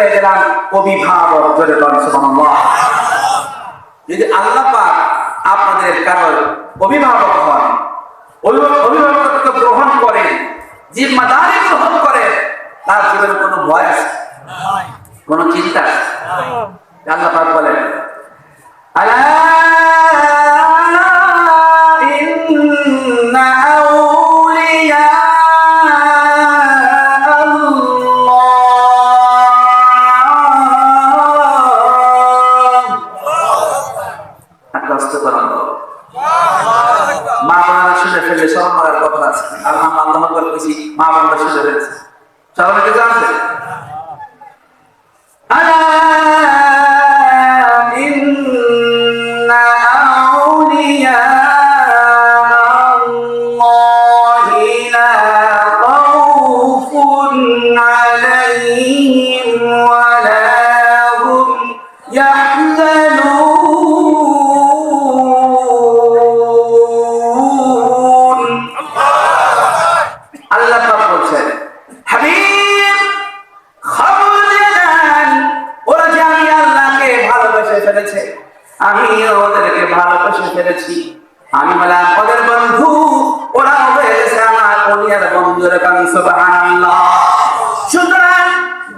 অভিভাবক গেলাম অভিভাবক ধরে যদি আল্লাহ পাক আপনাদের কারোর অভিভাবক হন অভিভাবক- অভিভাবকত্ব গ্রহণ করে জিম্মাদারি গ্রহণ করেন তার জীবনে কোনো বয়স আছে? কোনো চিন্তা আল্লাহ পাক বলেন আলা শরম মারার কথা আছে। আল্লাহ আল্লাহ আকবার কইছি, মা বাবা সুযোগ আছে সবার কাছে আছে। Yeah. ভালোবেসে ফেলেছে। আমি ওদেরকে ভালোবেসে ফেলেছি। আমি বললাম ওদের বন্ধু। ওরা হয়ে আমার অলিয়ার বন্ধুর কারণ সুবহানাল্লাহ। সুতরাং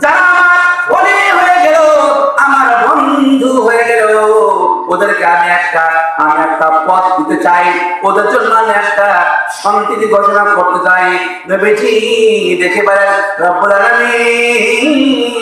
যারা আমার অলি হয়ে গেল, আমার বন্ধু হয়ে গেল, ওদেরকে আমি একটা আমি একটা পথ দিতে চাই। ওদের জন্য আমি একটা শান্তি ঘোষণা করতে চাই। ভেবেছি দেখে পারেন রব্বুল আলামিন।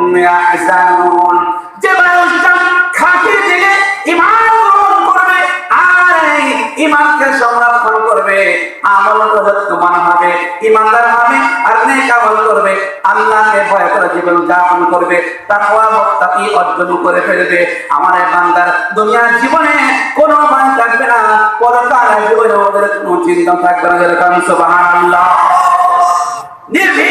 ইমানকে সংরক্ষণ করবে, আমল প্রযত্নবান হবে ইমানদার হবে আর নেক আমল করবে, আল্লাহকে ভয় করে জীবন যাপন করবে তাকওয়া মুত্তাকি অর্জন করে ফেলবে। আমার বান্দার দুনিয়ার জীবনে কোনো ভয় থাকবে না পরকাল জীবনে ওদের কোনো চিন্তা থাকবে না, যেরকম সুবহানাল্লাহ। নির্ভীক